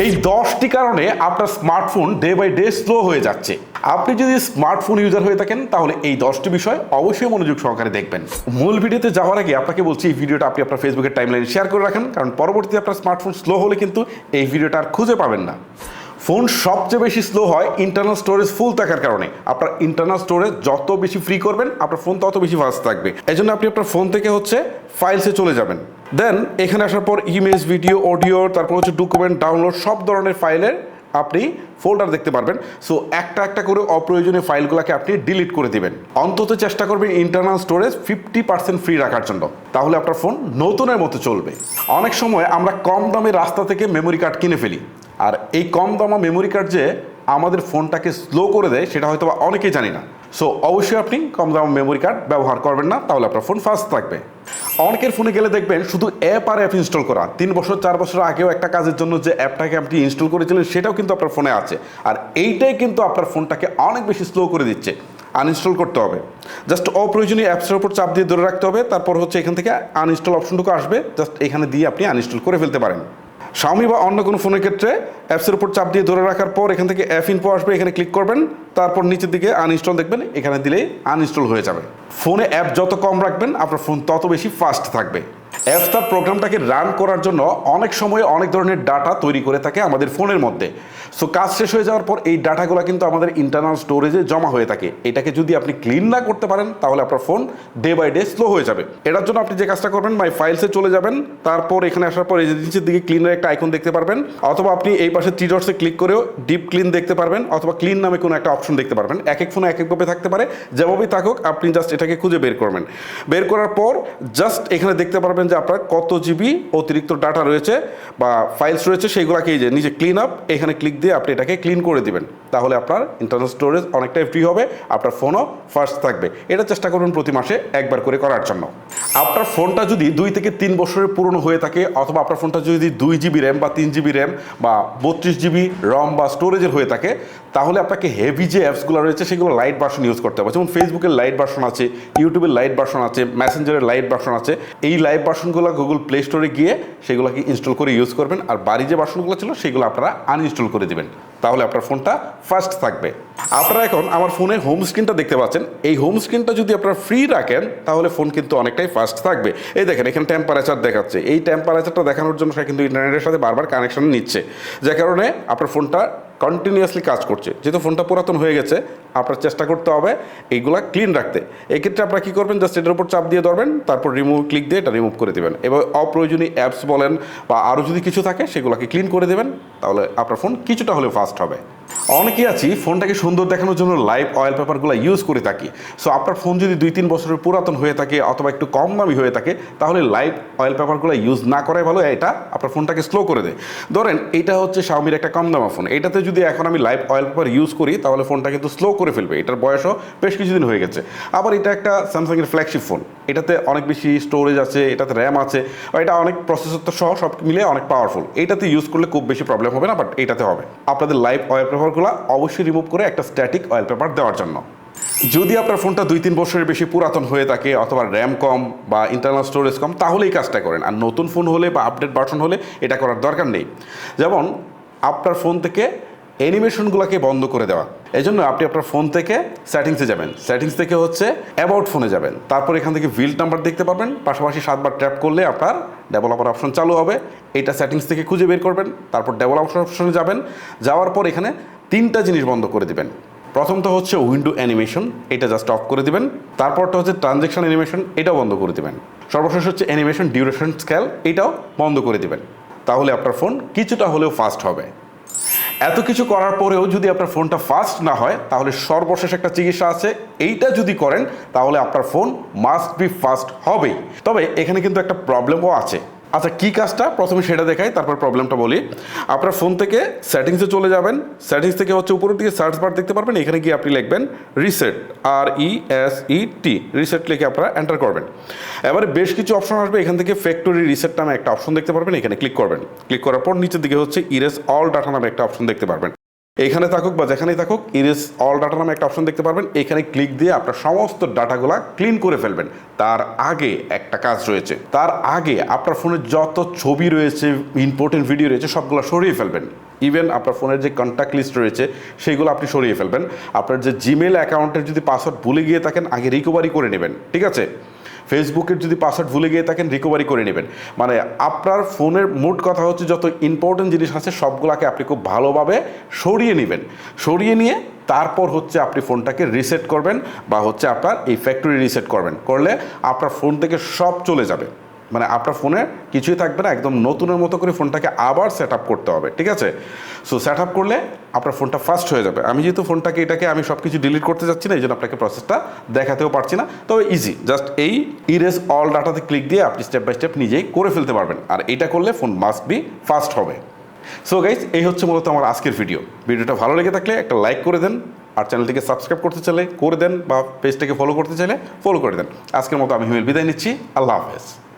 এই দশটি কারণে আপনার smartphone day by day slow হয়ে যাচ্ছে। আপনি যদি স্মার্টফোন ইউজার হয়ে থাকেন, তাহলে এই দশটি বিষয় অবশ্যই মনোযোগ সহকারে দেখবেন। মূল ভিডিওতে যাওয়ার আগে আপনাকে বলছি, এই ভিডিওটা আপনি আপনার ফেসবুকের টাইমলাইনে শেয়ার করে রাখেন, কারণ পরবর্তীতে আপনার স্মার্টফোন স্লো হলে কিন্তু এই ভিডিওটা আর খুঁজে পাবেন না। ফোন সবচেয়ে বেশি স্লো হয় ইন্টারনাল স্টোরেজ ফুল থাকার কারণে। আপনার ইন্টারনাল স্টোরেজ যত বেশি ফ্রি করবেন, আপনার ফোন তত বেশি ফাস্ট থাকবে। এই আপনি আপনার ফোন থেকে হচ্ছে ফাইলসে চলে যাবেন। দেন এখানে আসার পর ইমেজ ভিডিও অডিও তারপর হচ্ছে ডকুমেন্ট ডাউনলোড সব ধরনের ফাইলের আপনি ফোল্ডার দেখতে পারবেন। সো একটা একটা করে অপ্রয়োজনীয় ফাইলগুলোকে আপনি ডিলিট করে দিবেন। অন্তত চেষ্টা করবেন internal storage fifty percent free রাখার জন্য। তাহলে আপনার ফোন নতুনের মতো চলবে। অনেক সময় আমরা কম দামে রাস্তা থেকে মেমোরি কার্ড কিনে ফেলি। আর এই কম দামা মেমোরি কার্ড যে আমাদের ফোনটাকে স্লো করে দেয়, সেটা হয়তো বা অনেকেই জানি না। সো অবশ্যই আপনি কম দাম মেমোরি কার্ড ব্যবহার করবেন না, তাহলে আপনার ফোন ফাস্ট থাকবে। অনেকের ফোনে গেলে দেখবেন শুধু অ্যাপ আর অ্যাপ ইনস্টল করা। তিন বছর, চার বছর আগেও একটা কাজের জন্য যে অ্যাপটাকে আপনি ইনস্টল করেছিলেন, সেটাও কিন্তু আপনার ফোনে আছে। আর এইটাই কিন্তু আপনার ফোনটাকে অনেক বেশি স্লো করে দিচ্ছে। আনইনস্টল করতে হবে। জাস্ট অপ্রয়োজনীয় অ্যাপসের উপর চাপ দিয়ে ধরে রাখতে হবে। তারপর হচ্ছে এখান থেকে আনইনস্টল অপশনটুকু আসবে। জাস্ট এখানে দিয়ে আপনি আনইনস্টল করে ফেলতে পারেন। Xiaomi বা অন্য কোনো ফোনের ক্ষেত্রে অ্যাপসের উপর চাপ দিয়ে ধরে রাখার পর এখান থেকে অ্যাপ ইনফো আসবে, এখানে ক্লিক করবেন, তারপর নিচের দিকে আনইনস্টল দেখবেন, এখানে দিলেই আনইনস্টল হয়ে যাবে। ফোনে অ্যাপ যত কম রাখবেন, আপনার ফোন তত বেশি ফাস্ট থাকবে। অ্যাপস প্রোগ্রামটাকে রান করার জন্য অনেক সময় অনেক ধরনের ডাটা তৈরি করে থাকে আমাদের ফোনের মধ্যে। সো কাজ শেষ হয়ে যাওয়ার পর এই ডাটাগুলো কিন্তু আমাদের ইন্টারনাল স্টোরেজে জমা হয়ে থাকে। এটাকে যদি আপনি ক্লিন না করতে পারেন, তাহলে আপনার phone day by day slow হয়ে যাবে। এটার জন্য আপনি যে কাজটা করবেন মাই ফাইলসে চলে যাবেন। তারপর এখানে আসার পর এই যে নিচের দিকে ক্লিনের একটা আইকন দেখতে পারবেন। অথবা আপনি এই পাশে থ্রি ডটসে ক্লিক করেও ডিপ ক্লিন দেখতে পারবেন, অথবা ক্লিন নামে কোনো একটা অপশন দেখতে পারবেন। এক এক ফোনে এক একভাবে থাকতে পারে। যেভাবেই থাকুক, আপনি জাস্ট এটাকে খুঁজে বের করবেন। বের করার পর জাস্ট এখানে দেখতে পারবেন যে আপনার কত জিবি অতিরিক্ত ডাটা রয়েছে বা ফাইলস রয়েছে সেইগুলোকে এই যে নিচে ক্লিন আপ এখানে ক্লিক দিয়ে আপনি এটাকে ক্লিন করে দিবেন। তাহলে আপনার ইন্টারনাল স্টোরেজ অনেকটাই ফ্রি হবে, আপনার ফোনও ফার্স্ট থাকবে। এটা চেষ্টা করুন প্রতি মাসে একবার করে করার জন্য। আপনার ফোনটা যদি দুই থেকে তিন বছরের পুরনো হয়ে থাকে, অথবা আপনার ফোনটা যদি দুই জিবি র্যাম বা তিন জিবি র্যাম বা বত্রিশ জিবি রম বা স্টোরেজের হয়ে থাকে, তাহলে আপনাকে হেভি যে অ্যাপসগুলো রয়েছে সেগুলো লাইট ভার্সন ইউজ করতে হবে। যেমন ফেসবুকের লাইট ভার্সন আছে ইউটিউবের লাইট ভার্সন আছে মেসেঞ্জারের লাইট ভার্সন আছে। এই লাইট ভার্সনগুলো গুগল প্লে স্টোরে গিয়ে সেগুলোকে ইনস্টল করে ইউজ করবেন। আর বাড়ি যে ভার্সনগুলো ছিল সেগুলো আপনারা আনইনস্টল করে দিবেন। তাহলে আপনার ফোনটা ফাস্ট থাকবে। আপনারা এখন আমার ফোনে হোম স্ক্রিনটা দেখতে পাচ্ছেন। এই হোম স্ক্রিনটা যদি আপনারা ফ্রি রাখেন, তাহলে ফোন কিন্তু অনেকটাই ফাস্ট থাকবে। এই দেখেন, এখানে টেম্পারেচার দেখাচ্ছে। এই টেম্পারেচারটা দেখানোর জন্য সে কিন্তু ইন্টারনেটের সাথে বারবার কানেকশন নিচ্ছে। যে কারণে আপনার ফোনটা কন্টিনিউয়াসলি কাজ করছে। যেহেতু ফোনটা পুরাতন হয়ে গেছে, আপনার চেষ্টা করতে হবে এইগুলা ক্লিন রাখতে। এক্ষেত্রে আপনারা কী করবেন? জাস্ট এটার উপর চাপ দিয়ে ধরবেন, তারপর রিমুভ ক্লিক দিয়ে এটা রিমুভ করে দেবেন। এবার অপ্রয়োজনীয় অ্যাপস বলেন বা আরও যদি কিছু থাকে, সেগুলোকে ক্লিন করে দেবেন, তাহলে আপনার ফোন কিছুটা হলেও ফাস্ট হবে। অনেকেই আছি, ফোনটাকে সুন্দর দেখানোর জন্য লাইভ অয়েল পেপারগুলো ইউজ করে থাকি। সো আপনার ফোন যদি দুই তিন বছরের পুরাতন হয়ে থাকে অথবা একটু কম দামি হয়ে থাকে, তাহলে লাইভ অয়েল পেপারগুলো ইউজ না করাই ভালো, এটা আপনার ফোনটাকে স্লো করে দেয়। ধরেন, এটা হচ্ছে শাওমির একটা কম দামা ফোন এটাতে যদি এখন আমি লাইভ অয়েল পেপার ইউজ করি, তাহলে ফোনটা কিন্তু স্লো করে ফেলবে। এটার বয়সও বেশ কিছুদিন হয়ে গেছে। আবার এটা একটা স্যামসাংয়ের ফ্ল্যাগশিপ ফোন এটাতে অনেক বেশি স্টোরেজ আছে, এটাতে র্যাম আছে এটা অনেক প্রসেসর সহ সব মিলে অনেক পাওয়ারফুল এটাতে ইউজ করলে খুব বেশি প্রবলেম হবে না বাট এটাতে হবে। আপনাদের লাইভ অয়েল পেপারগুলো অবশ্যই রিমুভ করে একটা স্ট্যাটিক অয়েল পেপার দেওয়ার জন্য। যদি আপনার ফোনটা দুই তিন বছরের বেশি পুরাতন হয়ে থাকে অথবা র্যাম কম বা ইন্টারনাল স্টোরেজ কম তাহলে এই কাজটা করেন। আর নতুন ফোন হলে বা আপডেট ভার্সন হলে এটা করার দরকার নেই। যেমন আপনার ফোন থেকে অ্যানিমেশনগুলোকে বন্ধ করে দেওয়া। এই জন্য আপনি আপনার ফোন থেকে সেটিংসে যাবেন। সেটিংস থেকে হচ্ছে অ্যাবাউট ফোনে যাবেন। তারপর এখান থেকে বিল্ড নাম্বার দেখতে পাবেন পাশাপাশি সাতবার ট্যাপ করলে আপনার ডেভেলপার অপশন চালু হবে। এটা সেটিংস থেকে খুঁজে বের করবেন। তারপর ডেভেলপার অপশনে যাবেন। যাওয়ার পর এখানে তিনটা জিনিস বন্ধ করে দিবেন। প্রথমটা হচ্ছে উইন্ডো অ্যানিমেশন এটা জাস্ট অফ করে দিবেন। তারপরটা হচ্ছে ট্রানজেকশন অ্যানিমেশন এটাও বন্ধ করে দিবেন। সর্বশেষ হচ্ছে অ্যানিমেশন ডিউরেশন স্কেল এটাও বন্ধ করে দিবেন। তাহলে আপনার ফোন কিছুটা হলেও ফাস্ট হবে। এত কিছু করার পরেও যদি আপনার ফোনটা ফাস্ট না হয়, তাহলে সর্বশেষ একটা চিকিৎসা আছে। এইটা যদি করেন, তাহলে আপনার ফোন মাস্ট বি ফাস্ট হবেই। তবে এখানে কিন্তু একটা প্রবলেমও আছে। আচ্ছা কী কাজটা? প্রথমে সেটা দেখাই, তারপর প্রবলেমটা বলি। আপনার ফোন থেকে সেটিংসে চলে যাবেন। সেটিংস থেকে হচ্ছে উপরের দিকে সার্চ বার দেখতে পারবেন, এখানে গিয়ে আপনি লিখবেন reset R E S E T reset লিখে আপনারা এন্টার করবেন। এবারে বেশ কিছু অপশন আসবে, এখান থেকে ফ্যাক্টরি রিসেট নামে একটা অপশন দেখতে পারবেন, এখানে ক্লিক করবেন। ক্লিক করার পর নিচের দিকে হচ্ছে ইরেস অল ডাটা নামে একটা অপশন দেখতে পারবেন। এখানে থাকুক বা যেখানেই থাকুক ইরেজ অল ডাটা নামে একটা অপশন দেখতে পারবেন। এখানে ক্লিক দিয়ে আপনার সমস্ত ডাটাগুলা ক্লিন করে ফেলবেন। তার আগে একটা কাজ রয়েছে। তার আগে আপনার ফোনে যত ছবি রয়েছে ইম্পর্টেন্ট ভিডিও রয়েছে, সবগুলো সরিয়ে ফেলবেন। ইভেন আপনার ফোনের যে কন্ট্যাক্ট লিস্ট রয়েছে সেইগুলো আপনি সরিয়ে ফেলবেন। আপনার যে জিমেল অ্যাকাউন্টের যদি পাসওয়ার্ড ভুলে গিয়ে থাকেন, আগে রিকভারি করে নেবেন। ঠিক আছে? ফেসবুকের যদি পাসওয়ার্ড ভুলে গিয়ে থাকেন রিকভারি করে নেবেন। মানে আপনার ফোনের মোট কথা হচ্ছে যত ইম্পর্টেন্ট জিনিস আছে, সবগুলোকে আপনি খুব ভালোভাবে সরিয়ে নেবেন। সরিয়ে নিয়ে তারপর হচ্ছে আপনি ফোনটাকে রিসেট করবেন বা হচ্ছে আপনার এই ফ্যাক্টরি রিসেট করবেন। করলে আপনার ফোন থেকে সব চলে যাবে। মানে আপনার ফোনে কিছুই থাকবে না, একদম নতুনের মতো করে ফোনটাকে আবার সেট আপ করতে হবে, ঠিক আছে? সো সেট আপ করলে আপনার ফোনটা ফাস্ট হয়ে যাবে। আমি যেহেতু ফোনটাকে, এটাকে আমি সব কিছু ডিলিট করতে যাচ্ছি না, এই জন্য আপনাকে প্রসেসটা দেখাতেও পারছি না। তবে ইজি জাস্ট এই ইরেজ অল ডাটাতে ক্লিক দিয়ে আপনি স্টেপ বাই স্টেপ নিজেই করে ফেলতে পারবেন। আর এটা করলে ফোন মাস্ট বি ফাস্ট হবে। সো গাইজ এই হচ্ছে মূলত আমার আজকের ভিডিও ভিডিওটা ভালো লেগে থাকলে একটা লাইক করে দেন, আর চ্যানেলটিকে সাবস্ক্রাইব করতে চাইলে করে দেন, বা পেজটাকে ফলো করতে চাইলে ফলো করে দেন। আজকের মতো আমি হিমেল বিদায় নিচ্ছি। আল্লাহ হাফেজ।